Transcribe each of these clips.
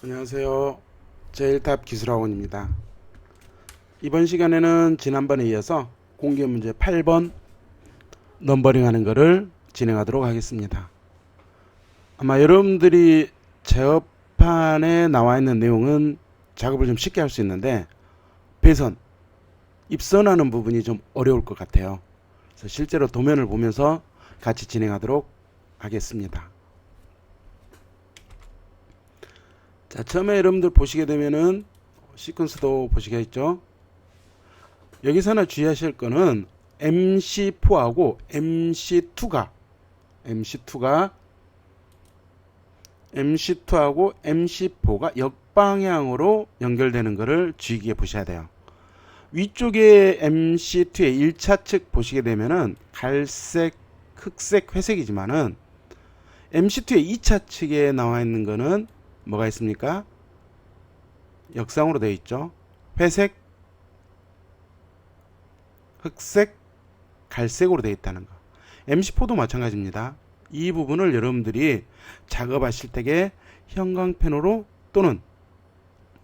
안녕하세요. 제일탑 기술학원입니다. 이번 시간에는 지난번에 이어서 공개 문제 8번 넘버링 하는 것을 진행하도록 하겠습니다. 아마 여러분들이 제어판에 나와 있는 내용은 작업을 좀 쉽게 할 수 있는데 배선, 입선하는 부분이 좀 어려울 것 같아요. 그래서 실제로 도면을 보면서 같이 진행하도록 하겠습니다. 자, 처음에 여러분들 보시게 되면은 시퀀스도 보시겠죠? 여기서 하나 주의하실 거는 MC4하고 MC2가 MC2가 MC2하고 MC4가 역방향으로 연결되는 것을 주의 깊게 보셔야 돼요. 위쪽에 MC2의 1차 측 보시게 되면은 갈색, 흑색, 회색이지만은 MC2의 2차 측에 나와 있는 거는 뭐가 있습니까? 역상으로 되어 있죠. 회색, 흑색, 갈색으로 되어 있다는 거. MC4도 마찬가지입니다. 이 부분을 여러분들이 작업하실 때에 형광펜으로 또는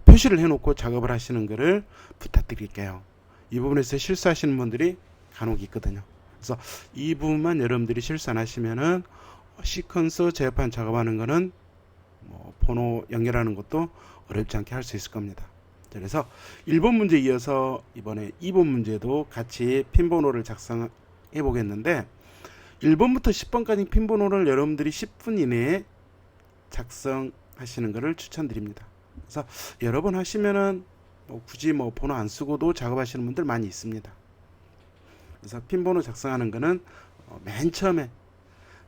표시를 해놓고 작업을 하시는 것을 부탁드릴게요. 이 부분에서 실수하시는 분들이 간혹 있거든요. 그래서 이 부분만 여러분들이 실수 안 하시면은 시퀀스 제어판 작업하는 거는 뭐 번호 연결하는 것도 어렵지 않게 할 수 있을 겁니다. 자, 그래서 1번 문제 이어서 이번에 2번 문제도 같이 핀 번호를 작성해 보겠는데 1번부터 10번까지 핀 번호를 여러분들이 10분 이내에 작성하시는 것을 추천드립니다. 그래서 여러 번 하시면은 뭐 굳이 뭐 번호 안 쓰고도 작업하시는 분들 많이 있습니다. 그래서 핀 번호 작성하는 거는 어, 맨 처음에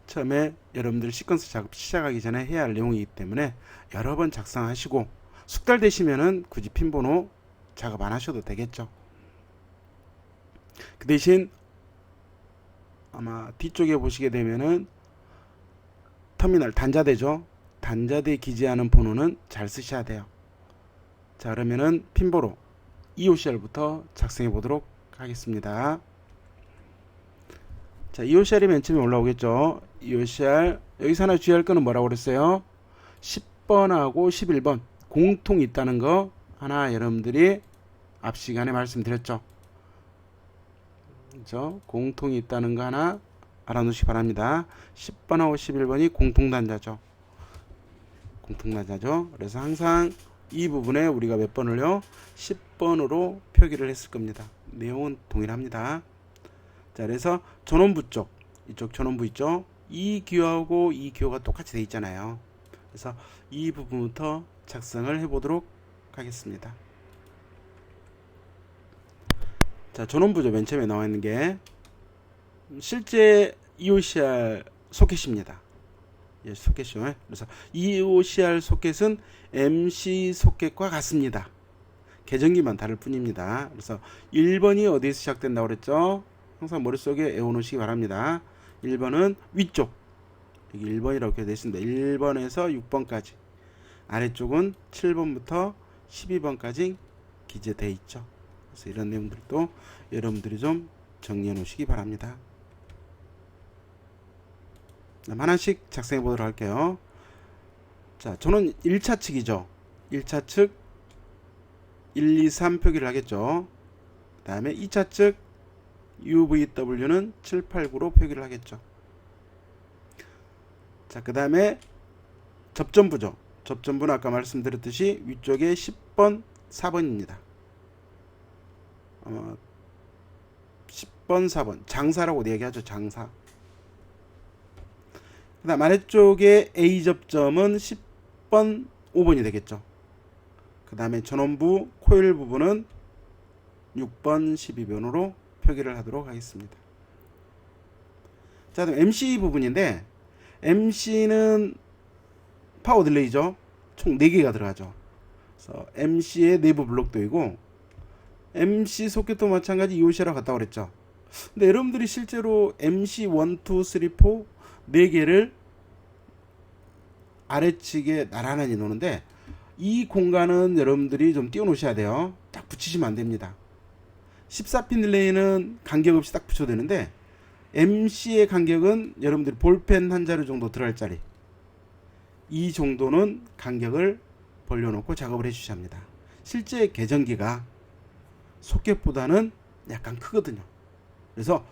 처음에 여러분들 시퀀스 작업 시작하기 전에 해야 할 내용이기 때문에 여러 번 작성하시고 숙달되시면은 굳이 핀 번호 작업 안 하셔도 되겠죠. 그 대신 아마 뒤쪽에 보시게 되면은 터미널 단자대죠. 단자대 기재하는 번호는 잘 쓰셔야 돼요. 자 그러면은 핀 번호 EOCR부터 작성해 보도록 하겠습니다. 자, EOCR이 맨 처음에 올라오겠죠. EOCR 여기서 하나 주의할 거는 뭐라고 그랬어요? 10번하고 11번 공통 있다는 거 하나 여러분들이 앞 시간에 말씀드렸죠. 그죠? 공통이 있다는 거 하나 알아놓으시기 바랍니다. 10번하고 11번이 공통 단자죠. 공통 단자죠. 그래서 항상 이 부분에 우리가 몇 번을요? 10번으로 표기를 했을 겁니다. 내용은 동일합니다. 자, 그래서 전원부 쪽, 이쪽 전원부 있죠? 이 기호하고 이 기호가 똑같이 돼 있잖아요. 그래서 이 부분부터 작성을 해보도록 하겠습니다. 자, 전원부죠. 맨 처음에 나와 있는 게 실제 EOCR 소켓입니다. 예, 소켓이요. 그래서 EOCR 소켓은 MC 소켓과 같습니다. 계정기만 다를 뿐입니다. 그래서 1번이 어디에서 시작된다고 그랬죠? 항상 머릿속에 외워놓으시기 바랍니다. 1번은 위쪽. 여기 1번이라고 되어 있습니다. 1번에서 6번까지. 아래쪽은 7번부터 12번까지 기재되어 있죠. 그래서 이런 내용들도 여러분들이 좀 정리해 놓으시기 바랍니다. 하나씩 작성해 보도록 할게요. 자, 저는 1차 측이죠. 1차 측 1, 2, 3 표기를 하겠죠. 그 다음에 2차 측 UVW는 7, 8, 9로 표기를 하겠죠. 자, 그 다음에 접점부죠. 접점부는 아까 말씀드렸듯이 위쪽에 10번, 4번입니다. 어, 10번, 4번. 장사라고 얘기하죠. 장사. 그 다음 아래쪽에 A 접점은 10번, 5번이 되겠죠. 그 다음에 전원부 코일 부분은 6번, 12번으로 표기를 하도록 하겠습니다. 자, 그럼 MC 부분인데 MC는 파워 딜레이죠. 총 4개가 들어가죠. 그래서 MC의 내부 블록도이고 MC 소켓도 마찬가지 EOC라고 갔다고 그랬죠. 근데 여러분들이 실제로 MC 1, 2, 3, 4 4개를 아래측에 나란하게 놓는데 이 공간은 여러분들이 좀 띄워 놓으셔야 돼요. 딱 붙이시면 안 됩니다. 14핀 딜레이는 간격 없이 딱 붙여도 되는데 MC의 간격은 여러분들이 볼펜 한 자루 정도 들어갈 자리 이 정도는 간격을 벌려놓고 작업을 해주셔야 합니다. 실제 계정기가 소켓보다는 약간 크거든요. 그래서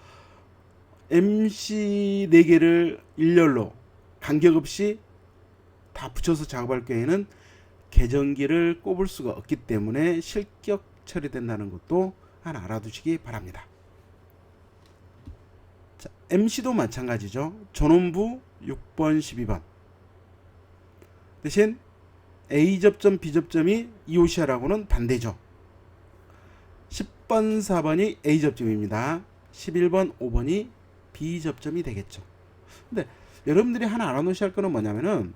MC 4개를 일렬로 간격 없이 다 붙여서 작업할 경우에는 계정기를 꼽을 수가 없기 때문에 실격 처리된다는 것도 하나 알아두시기 바랍니다. 자, MC도 마찬가지죠. 전원부 6번, 12번. 대신 A 접점, B 접점이 이오시아라고는 반대죠. 10번, 4번이 A 접점입니다. 11번, 5번이 B 접점이 되겠죠. 근데 여러분들이 하나 알아놓으셔야 할 거는 뭐냐면은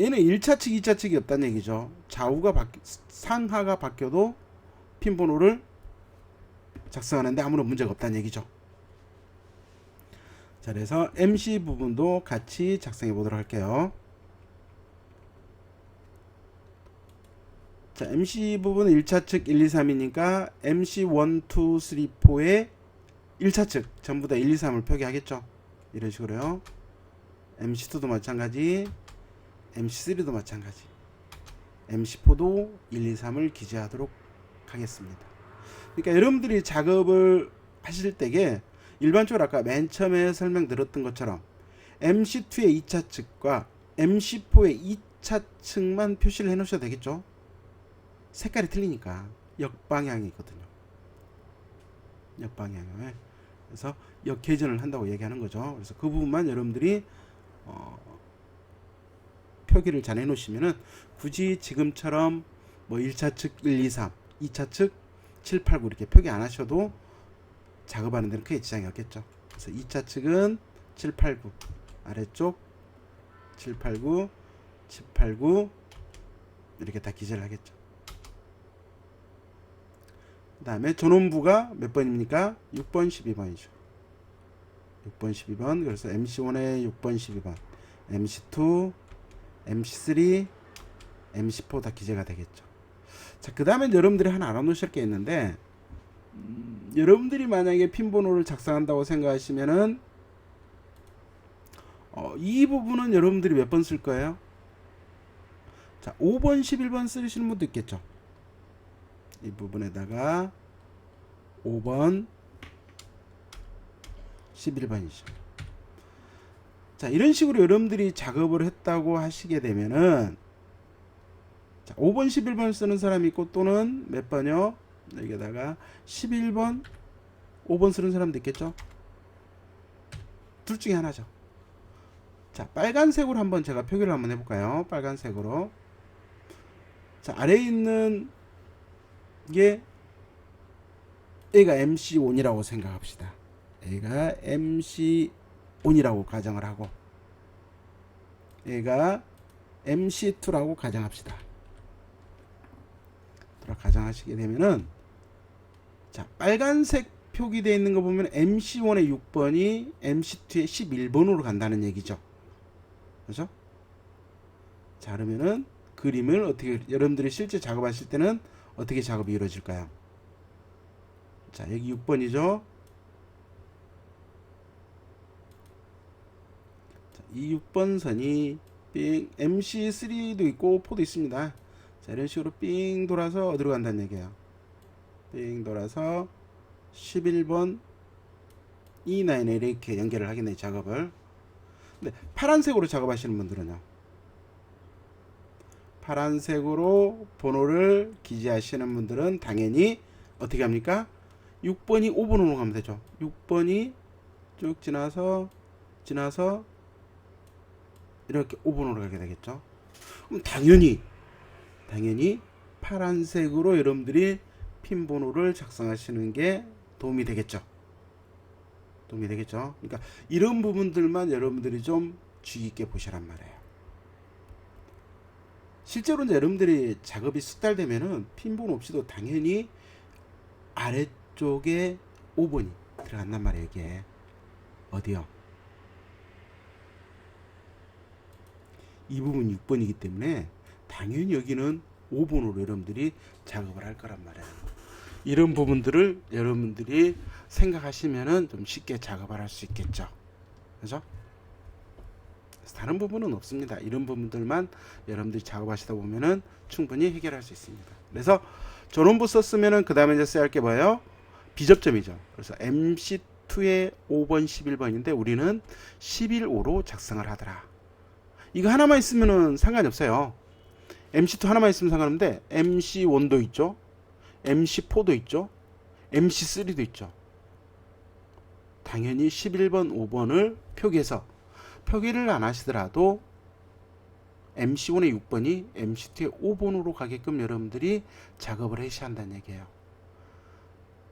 얘는 1차 측, 2차 측이 없다는 얘기죠. 좌우가 바뀌, 상하가 바뀌어도 핀 번호를 작성하는데 아무런 문제가 없다는 얘기죠. 자, 그래서 MC 부분도 같이 작성해 보도록 할게요. 자, MC 부분은 1차 측 1, 2, 3이니까 MC 1, 2, 3, 4의 1차 측 전부 다 1, 2, 3을 표기하겠죠. 이런 식으로요. MC2도 마찬가지, MC3도 마찬가지, MC4도 1, 2, 3을 기재하도록 하겠습니다. 그러니까 여러분들이 작업을 하실 때에 일반적으로 아까 맨 처음에 설명드렸던 것처럼 MC2의 2차 측과 MC4의 2차 측만 표시를 해 놓으셔도 되겠죠. 색깔이 틀리니까 역방향이거든요. 역방향을 그래서 역회전을 한다고 얘기하는 거죠. 그래서 그 부분만 여러분들이 어, 표기를 잘 해놓으시면은 굳이 지금처럼 뭐 1차 측 1, 2, 3, 2차 측 7, 8, 9 이렇게 표기 안 하셔도 작업하는 데는 크게 지장이 없겠죠. 그래서 2차 측은 7, 8, 9 아래쪽 7, 8, 9, 7, 8, 9 이렇게 다 기재를 하겠죠. 그 다음에 전원부가 몇 번입니까? 6번, 12번이죠. 6번, 12번. 그래서 MC1에 6번, 12번. MC2, MC3, MC4 다 기재가 되겠죠. 자, 그 다음에 여러분들이 하나 알아놓으실 게 있는데, 음, 여러분들이 만약에 핀 번호를 작성한다고 생각하시면은, 어, 이 부분은 여러분들이 몇 번 쓸 거예요? 자, 5번, 11번 쓰시는 분도 있겠죠. 이 부분에다가 5번 11번이죠. 자, 이런 식으로 여러분들이 작업을 했다고 하시게 되면은 자, 5번 11번 쓰는 사람이 있고 또는 몇 번요? 여기다가 11번 5번 쓰는 사람도 있겠죠? 둘 중에 하나죠. 자, 빨간색으로 한번 제가 표기를 한번 해볼까요? 빨간색으로. 자, 아래에 있는 이게 A가 MC1이라고 생각합시다. A가 MC1이라고 가정을 하고 A가 MC2라고 가정합시다. 가정하시게 되면은 자 빨간색 표기되어 있는 거 보면 MC1의 6번이 MC2의 11번으로 간다는 얘기죠. 그죠? 자 그러면은 그림을 어떻게 여러분들이 실제 작업하실 때는 어떻게 작업이 이루어질까요? 자, 여기 6번이죠. 이 6번 선이 삥 MC3도 있고 4도 있습니다. 자, 이런 식으로 삥 돌아서 어디로 간다는 얘기예요. 삥 돌아서 11번 E9에 이렇게 연결을 하겠네, 작업을. 근데 파란색으로 작업하시는 분들은요. 파란색으로 번호를 기재하시는 분들은 당연히 어떻게 합니까? 6번이 5번으로 가면 되죠. 6번이 쭉 지나서 지나서 이렇게 5번으로 가게 되겠죠. 그럼 당연히 당연히 파란색으로 여러분들이 핀 번호를 작성하시는 게 도움이 되겠죠. 도움이 되겠죠. 그러니까 이런 부분들만 여러분들이 좀 주의 있게 보시란 말이에요. 실제로 이제 여러분들이 작업이 숙달되면은 핀본 없이도 당연히 아래쪽에 5번이 들어간단 말이에요, 이게. 어디요? 이 부분 6번이기 때문에 당연히 여기는 5번으로 여러분들이 작업을 할 거란 말이에요. 이런 부분들을 여러분들이 생각하시면은 좀 쉽게 작업을 할 수 있겠죠. 그죠? 다른 부분은 없습니다. 이런 부분들만 여러분들이 작업하시다 보면은 충분히 해결할 수 있습니다. 그래서 전원부 썼으면은 그 다음에 이제 써야 할 게 뭐예요? 비접점이죠. 그래서 MC2의 5번, 11번인데 우리는 11호로 작성을 하더라. 이거 하나만 있으면은 상관이 없어요. MC2 하나만 있으면 상관없는데 MC1도 있죠. MC4도 있죠. MC3도 있죠. 당연히 11번, 5번을 표기해서 표기를 안 하시더라도 MC1의 6번이 MC2의 5번으로 가게끔 여러분들이 작업을 하셔야 한다는 얘기예요.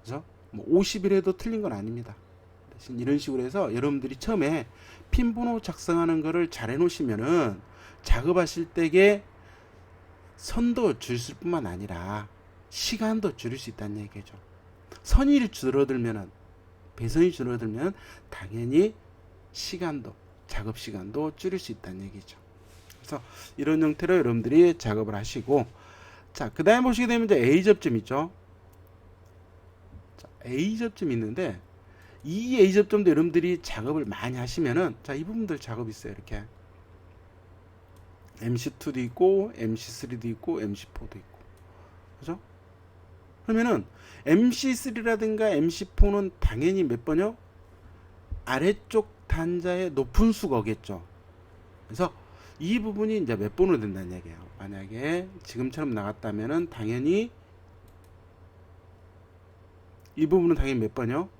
그래서 뭐 50일에도 틀린 건 아닙니다. 이런 식으로 해서 여러분들이 처음에 핀 번호 작성하는 거를 잘 해놓으시면은 작업하실 때에 선도 줄일 뿐만 아니라 시간도 줄일 수 있다는 얘기죠. 선이 줄어들면은 배선이 줄어들면 당연히 시간도 작업 시간도 줄일 수 있다는 얘기죠. 그래서 이런 형태로 여러분들이 작업을 하시고 자, 그다음에 보시게 되면 이제 A 접점 있죠. 자, A 접점 있는데 이 A 접점도 여러분들이 작업을 많이 하시면은 자, 이 부분들 작업 있어요. 이렇게 MC2도 있고 MC3도 있고 MC4도 있고. 그죠? 그러면은 MC3라든가 MC4는 당연히 몇 번요? 아래쪽 단자의 높은 수거겠죠. 그래서 이 부분이 이제 몇 번으로 된다는 얘기예요. 만약에 지금처럼 나갔다면은 당연히 이 부분은 당연히 몇 번이요?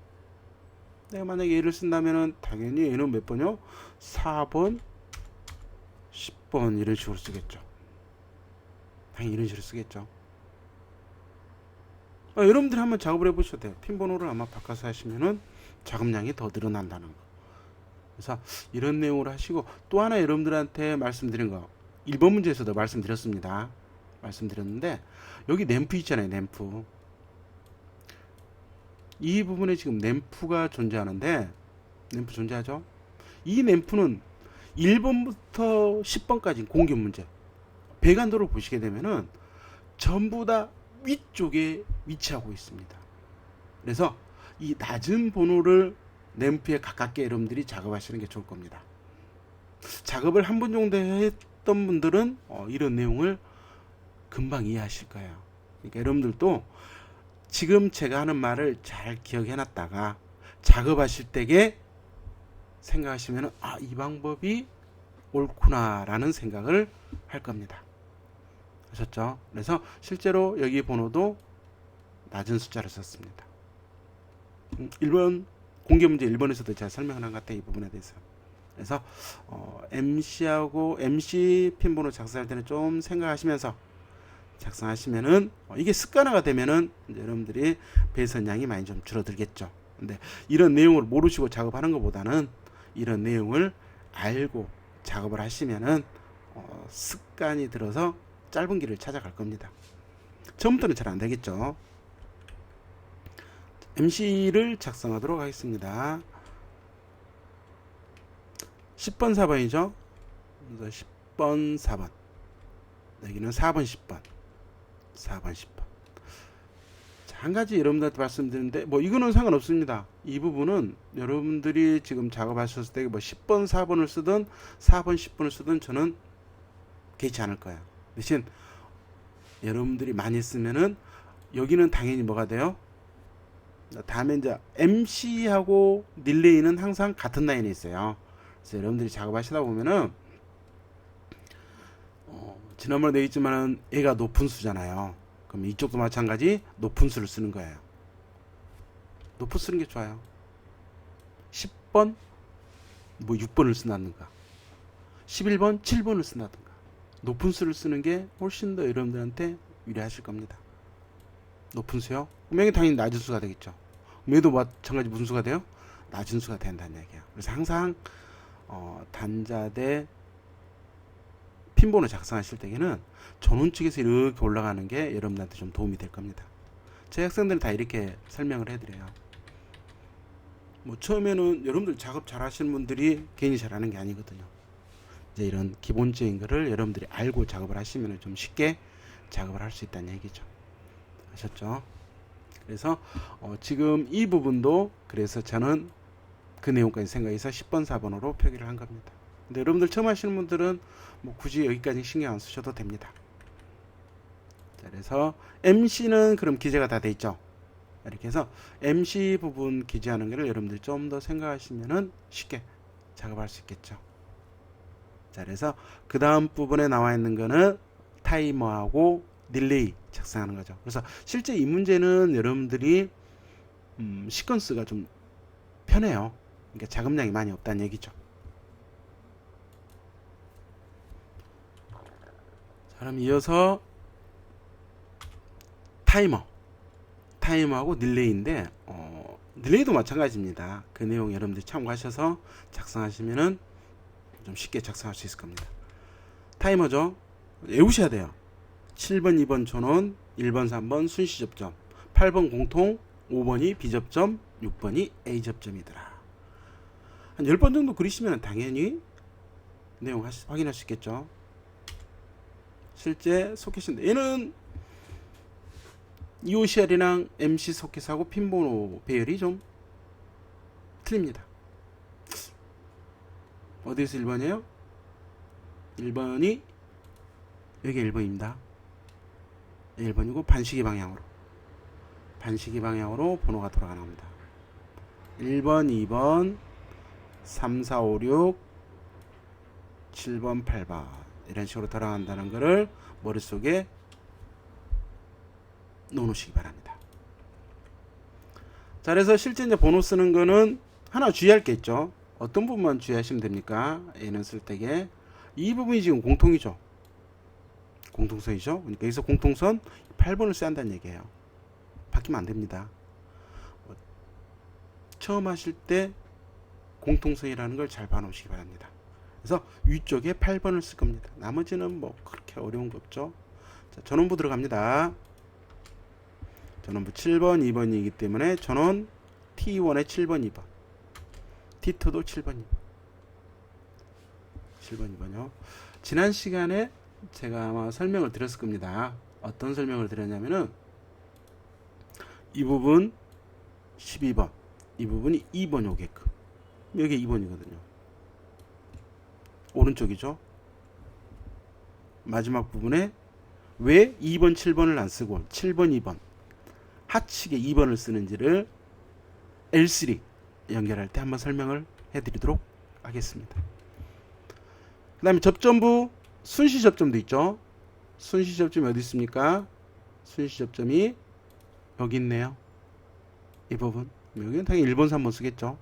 내가 만약에 얘를 쓴다면은 당연히 얘는 몇 번이요? 4번, 10번 이런 식으로 쓰겠죠. 당연히 이런 식으로 쓰겠죠. 어, 여러분들이 한번 작업을 해보셔도 돼요. 핀 번호를 아마 바꿔서 하시면은 작업량이 더 늘어난다는 거. 그래서 이런 내용을 하시고 또 하나 여러분들한테 말씀드린 거 1번 문제에서도 말씀드렸습니다. 말씀드렸는데 여기 램프 있잖아요. 램프. 이 부분에 지금 램프가 존재하는데 램프 존재하죠? 이 램프는 1번부터 10번까지 공개 문제. 배관도를 보시게 되면은 전부 다 위쪽에 위치하고 있습니다. 그래서 이 낮은 번호를 램프에 가깝게 여러분들이 작업하시는 게 좋을 겁니다. 작업을 한 번 정도 했던 분들은 어, 이런 내용을 금방 이해하실 거예요. 그러니까 여러분들도 지금 제가 하는 말을 잘 기억해 놨다가 작업하실 때에 생각하시면 아, 이 방법이 옳구나라는 생각을 할 겁니다. 아셨죠? 그래서 실제로 여기 번호도 낮은 숫자를 썼습니다. 1번 공개 문제 1번에서도 제가 설명을 한것 같아요. 이 부분에 대해서. 그래서 어, MC하고 MC 핀 번호 작성할 때는 좀 생각하시면서 작성하시면은 어, 이게 습관화가 되면은 여러분들이 배선량이 많이 좀 줄어들겠죠. 근데 이런 내용을 모르시고 작업하는 것보다는 이런 내용을 알고 작업을 하시면은 어, 습관이 들어서 짧은 길을 찾아갈 겁니다. 처음부터는 잘 안 되겠죠. MC를 작성하도록 하겠습니다. 10번 4번이죠. 그래서 10번 4번. 여기는 4번 10번. 4번 10번. 자, 한 가지 여러분들한테 말씀드리는데 뭐 이거는 상관없습니다. 이 부분은 여러분들이 지금 작업하셨을 때 뭐 10번 4번을 쓰든 4번 10번을 쓰든 저는 개의치 않을 거예요. 대신 여러분들이 많이 쓰면은 여기는 당연히 뭐가 돼요? 다음에 이제 MC하고 릴레이는 항상 같은 라인에 있어요. 그래서 여러분들이 작업하시다 보면은 어, 지난번에 내있지만은 얘가 높은 수잖아요. 그럼 이쪽도 마찬가지 높은 수를 쓰는 거예요. 높은 쓰는 게 좋아요. 10번 뭐 6번을 쓴다든가 11번 7번을 쓴다든가 높은 수를 쓰는 게 훨씬 더 여러분들한테 유리하실 겁니다. 높은 수요? 분명히 당연히 낮은 수가 되겠죠. 얘도 마찬가지 무슨 수가 돼요? 낮은 수가 된다는 얘기야. 그래서 항상 어, 단자 대 핀번호 작성하실 때에는 전원 측에서 이렇게 올라가는 게 여러분들한테 좀 도움이 될 겁니다. 제 학생들은 다 이렇게 설명을 해드려요. 뭐 처음에는 여러분들 작업 잘 하시는 분들이 괜히 잘하는 게 아니거든요. 이제 이런 기본적인 거를 여러분들이 알고 작업을 하시면 좀 쉽게 작업을 할 수 있다는 얘기죠. 아셨죠? 그래서 어, 지금 이 부분도 그래서 저는 그 내용까지 생각해서 10번 4번으로 표기를 한 겁니다. 근데 여러분들 처음 하시는 분들은 뭐 굳이 여기까지 신경 안 쓰셔도 됩니다. 자, 그래서 MC는 그럼 기재가 다 돼 있죠. 이렇게 해서 MC 부분 기재하는 거를 여러분들 좀 더 생각하시면은 쉽게 작업할 수 있겠죠. 자, 그래서 그 다음 부분에 나와 있는 거는 타이머하고 딜레이 작성하는 거죠. 그래서 실제 이 문제는 여러분들이 음, 시퀀스가 좀 편해요. 그러니까 작업량이 많이 없다는 얘기죠. 그럼 이어서 타이머. 타이머하고 딜레이인데 어, 딜레이도 마찬가지입니다. 그 내용 여러분들 참고하셔서 작성하시면은 좀 쉽게 작성할 수 있을 겁니다. 타이머죠. 외우셔야 돼요. 7번, 2번 전원, 1번, 3번 순시 접점, 8번 공통, 5번이 비접점, 6번이 A 접점이더라. 한 10번 정도 그리시면 당연히 내용 확인할 수 있겠죠. 실제 소켓인데 얘는 EOCR이랑 MC 소켓하고 핀번호 배열이 좀 틀립니다. 어디에서 1번이에요? 1번이 여기 1번입니다. 1번이고 반시계 방향으로 반시계 방향으로 번호가 돌아가는 겁니다. 1번, 2번, 3, 4, 5, 6, 7번, 8번 이런 식으로 돌아간다는 것을 머릿속에 놓으시기 바랍니다. 자, 그래서 실제 이제 번호 쓰는 거는 하나 주의할 게 있죠. 어떤 부분만 주의하시면 됩니까? 얘는 쓸 때게 이 부분이 지금 공통이죠. 공통선이죠. 그러니까 여기서 공통선 8번을 써야 한다는 얘기예요. 바뀌면 안 됩니다. 어, 처음 하실 때 공통선이라는 걸 잘 봐놓으시기 바랍니다. 그래서 위쪽에 8번을 쓸 겁니다. 나머지는 뭐 그렇게 어려운 거 없죠. 자, 전원부 들어갑니다. 전원부 7번, 2번이기 때문에 전원 T1에 7번, 2번. T2도 7번, 2번. 7번, 2번요. 지난 시간에 제가 아마 설명을 드렸을 겁니다. 어떤 설명을 드렸냐면은 이 부분 12번, 이 부분이 2번이 오게끔. 여기 2번이거든요. 오른쪽이죠. 마지막 부분에 왜 2번, 7번을 안 쓰고 7번, 2번 하측에 2번을 쓰는지를 L3 연결할 때 한번 설명을 해드리도록 하겠습니다. 그 다음에 접점부 순시 접점도 있죠. 순시 접점이 어디 있습니까? 순시 접점이 여기 있네요. 이 부분. 여기는 당연히 1번, 3번 쓰겠죠.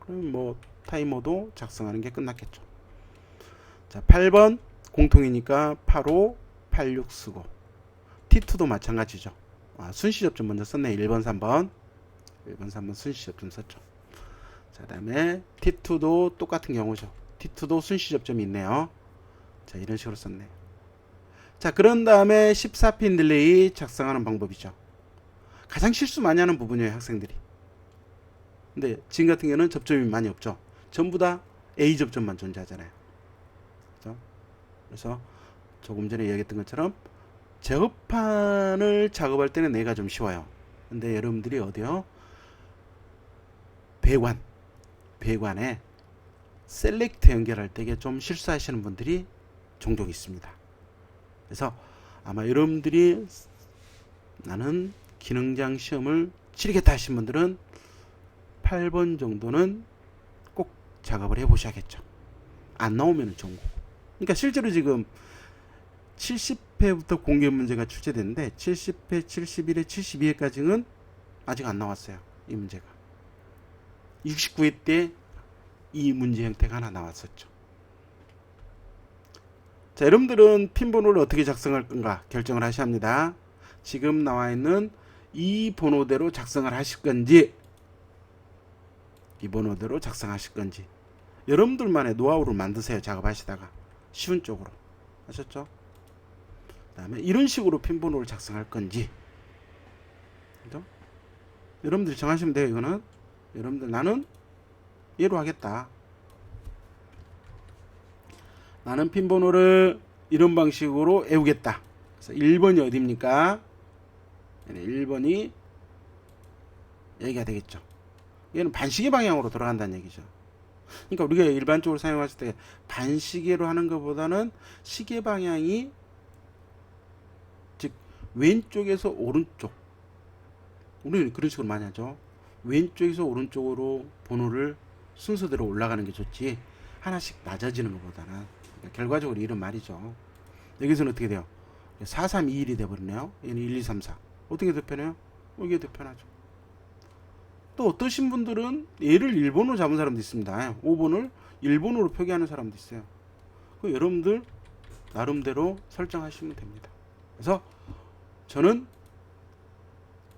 그럼 뭐 타이머도 작성하는 게 끝났겠죠. 자, 8번 공통이니까 85, 86 쓰고 T2도 마찬가지죠. 아, 순시 접점 먼저 썼네. 1번, 3번. 1번, 3번 순시 접점 썼죠. 자, 그다음에 T2도 똑같은 경우죠. T2도 순시 접점이 있네요. 자, 이런 식으로 썼네요. 자, 그런 다음에 14핀 딜레이 작성하는 방법이죠. 가장 실수 많이 하는 부분이에요, 학생들이. 근데 지금 같은 경우는 접점이 많이 없죠. 전부 다 A 접점만 존재하잖아요. 그래서 조금 전에 얘기했던 것처럼 제어판을 작업할 때는 내가 좀 쉬워요. 근데 여러분들이 어디요? 배관, 배관에 셀렉트 연결할 때 이게 좀 실수하시는 분들이 종종 있습니다. 그래서 아마 여러분들이 나는 기능장 시험을 치르겠다 하신 분들은 8번 정도는 꼭 작업을 해 보셔야겠죠. 안 나오면 좋은 거고. 그러니까 실제로 지금 70회부터 공개 문제가 출제됐는데 70회, 71회, 72회까지는 아직 안 나왔어요. 이 문제가. 69회 때 이 문제 형태가 하나 나왔었죠. 자, 여러분들은 핀 번호를 어떻게 작성할 건가 결정을 하셔야 합니다. 지금 나와 있는 이 번호대로 작성을 하실 건지 이 번호대로 작성하실 건지 여러분들만의 노하우를 만드세요. 작업하시다가 쉬운 쪽으로 하셨죠? 그다음에 이런 식으로 핀 번호를 작성할 건지 그죠? 여러분들이 정하시면 돼요. 이거는 여러분들 나는 얘로 하겠다. 나는 핀 번호를 이런 방식으로 외우겠다. 그래서 1번이 어디입니까? 1번이 여기가 되겠죠. 얘는 반시계 방향으로 돌아간다는 얘기죠. 그러니까 우리가 일반적으로 사용했을 때 반시계로 하는 것보다는 시계 방향이 즉 왼쪽에서 오른쪽 우리는 그런 식으로 많이 하죠. 왼쪽에서 오른쪽으로 번호를 순서대로 올라가는 게 좋지 하나씩 낮아지는 것보다는 그러니까 결과적으로 이런 말이죠. 여기서는 어떻게 돼요? 4321이 돼버리네요. 얘는 1234. 어떻게 더 편해요? 이게 더 편하죠. 또 어떠신 분들은 얘를 일본어로 잡은 사람도 있습니다. 5번을 일본어로 표기하는 사람도 있어요. 그 여러분들 나름대로 설정하시면 됩니다. 그래서 저는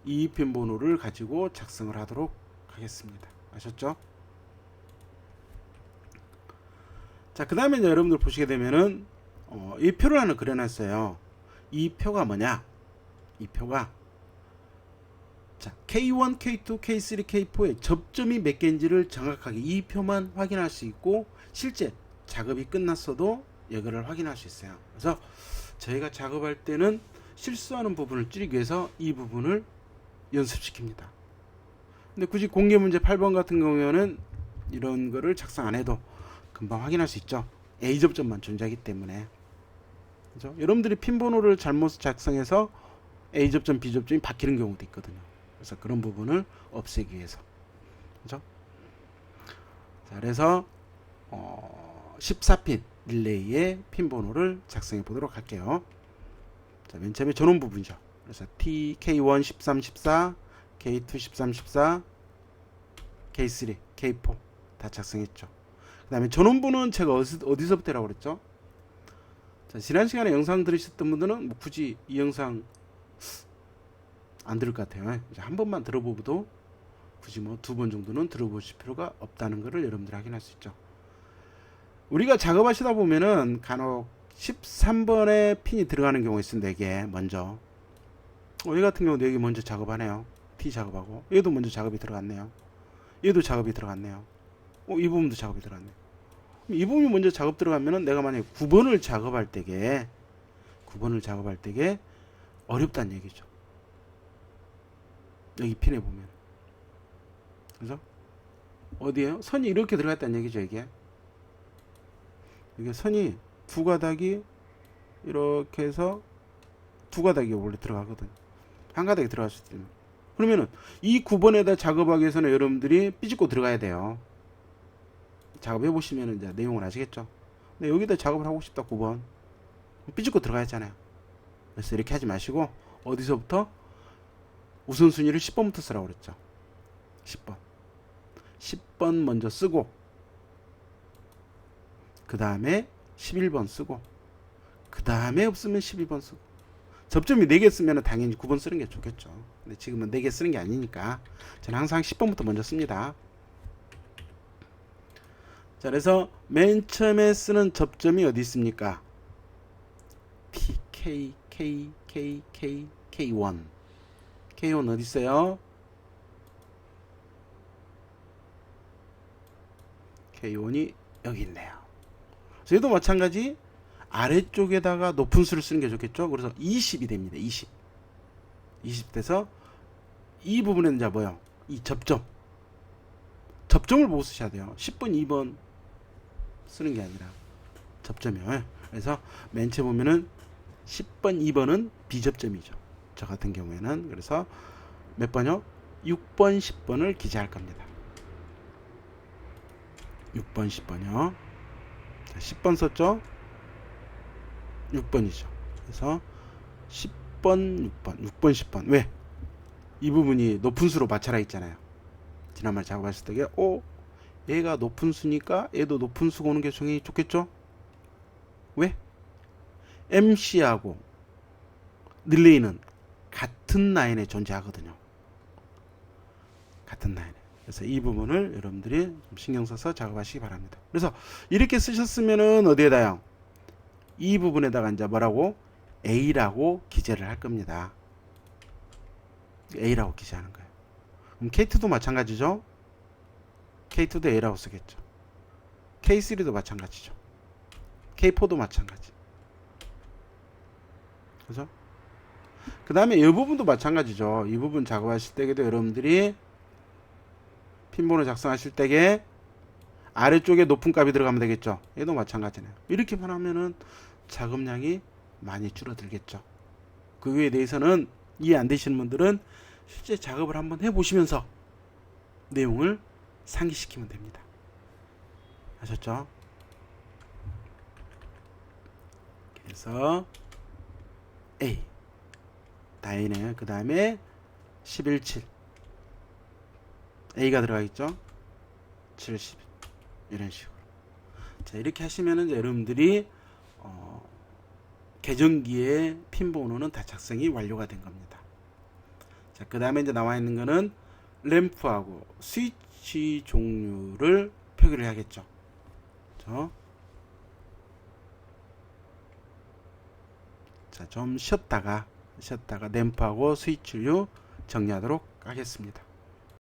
이 핀번호를 가지고 작성을 하도록 하겠습니다. 아셨죠? 자, 그 다음에 여러분들 보시게 되면은 어, 이 표를 하나 그려놨어요. 이 표가 뭐냐? 이 표가 자, K1, K2, K3, K4의 접점이 몇 개인지를 정확하게 이 표만 확인할 수 있고 실제 작업이 끝났어도 이거를 확인할 수 있어요. 그래서 저희가 작업할 때는 실수하는 부분을 줄이기 위해서 이 부분을 연습시킵니다. 근데 굳이 공개 문제 8번 같은 경우에는 이런 거를 작성 안 해도 금방 확인할 수 있죠. A 접점만 존재하기 때문에. 그죠? 여러분들이 핀 번호를 잘못 작성해서 A 접점, B 접점이 바뀌는 경우도 있거든요. 그래서 그런 부분을 없애기 위해서. 그죠? 자, 그래서 어, 14핀 릴레이의 핀 번호를 작성해 보도록 할게요. 자, 맨 처음에 전원 부분이죠. 그래서 T, K1 13 14, K2 13 14, K3, K4 다 작성했죠. 그 다음에 전원부는 제가 어디서, 어디서부터라고 그랬죠? 자, 지난 시간에 영상 들으셨던 분들은 뭐 굳이 이 영상 안 들을 것 같아요. 이제 한 번만 들어보고도 굳이 뭐 두 번 정도는 들어보실 필요가 없다는 것을 여러분들이 확인할 수 있죠. 우리가 작업하시다 보면은 간혹 13번에 핀이 들어가는 경우가 있습니다. 이게 먼저. 어, 얘 같은 경우도 여기 먼저 작업하네요. T 작업하고. 얘도 먼저 작업이 들어갔네요. 얘도 작업이 들어갔네요. 어, 이 부분도 작업이 들어갔네요. 이 부분이 먼저 작업 들어가면은 내가 만약에 9번을 작업할 때게 9번을 작업할 때게 어렵다는 얘기죠. 여기 핀에 보면. 그래서 어디에요? 선이 이렇게 들어갔다는 얘기죠, 이게. 이게 선이 두 가닥이 이렇게 해서 두 가닥이 원래 들어가거든요. 한 가닥이 수 있으면. 그러면은 이 9번에다 작업하기 위해서는 여러분들이 삐집고 들어가야 돼요. 작업해 보시면 이제 내용을 아시겠죠. 근데 여기다 작업을 하고 싶다 9번 삐집고 들어가야 잖아요. 그래서 이렇게 하지 마시고 어디서부터 우선순위를 10번부터 쓰라고 그랬죠. 10번. 10번 먼저 쓰고 그 다음에 11번 쓰고 그 다음에 없으면 12번 쓰고 접점이 4개 쓰면 당연히 9번 쓰는 게 좋겠죠. 근데 지금은 4개 쓰는 게 아니니까 저는 항상 10번부터 먼저 씁니다. 자, 그래서 맨 처음에 쓰는 접점이 어디 있습니까? T, K, K, K, K, K1. K1 어디 있어요? K1이 여기 있네요. 얘도 마찬가지 아래쪽에다가 높은 수를 쓰는 게 좋겠죠. 그래서 20이 됩니다. 20. 20 돼서 이 부분에는 이제 뭐요? 이 접점. 접점을 보고 쓰셔야 돼요. 10번, 2번 쓰는 게 아니라 접점이요. 그래서 맨 처음 보면은 10번, 2번은 비접점이죠. 저 같은 경우에는 그래서 몇 번요? 6번, 10번을 기재할 겁니다. 6번, 10번이요. 자, 10번 썼죠? 6번이죠. 그래서 10번, 6번, 6번, 10번. 왜? 이 부분이 높은 수로 맞춰라 있잖아요. 지난번에 작업했을 때, 어? 얘가 높은 수니까 얘도 높은 수가 오는 게 당연히 좋겠죠? 왜? MC하고 릴레이는 같은 라인에 존재하거든요. 같은 라인에. 그래서 이 부분을 여러분들이 좀 신경 써서 작업하시기 바랍니다. 그래서 이렇게 쓰셨으면은 어디에다요? 이 부분에다가 이제 뭐라고? A라고 기재를 할 겁니다. A라고 기재하는 거예요. 그럼 K2도 마찬가지죠? K2도 A라고 쓰겠죠. K3도 마찬가지죠. K4도 마찬가지. 그죠? 그 다음에 이 부분도 마찬가지죠. 이 부분 작업하실 때에도 여러분들이 핀번호 작성하실 때에 아래쪽에 높은 값이 들어가면 되겠죠. 얘도 마찬가지네요. 이렇게만 하면은 작업량이 많이 줄어들겠죠. 그거에 대해서는 이해 안 되시는 분들은 실제 작업을 한번 해보시면서 내용을 상기시키면 됩니다. 아셨죠? 그래서 A 다이네 그 다음에 117 A가 들어가 있죠? 70 이런 식으로. 자 이렇게 하시면은 여러분들이 어, 계정기의 핀 번호는 다 작성이 완료가 된 겁니다. 자 그 다음에 이제 나와 있는 거는 램프하고 스위치 종류를 표기를 해야겠죠? 저 자, 좀 쉬었다가 쉬었다가 램프하고 스위치류 정리하도록 하겠습니다.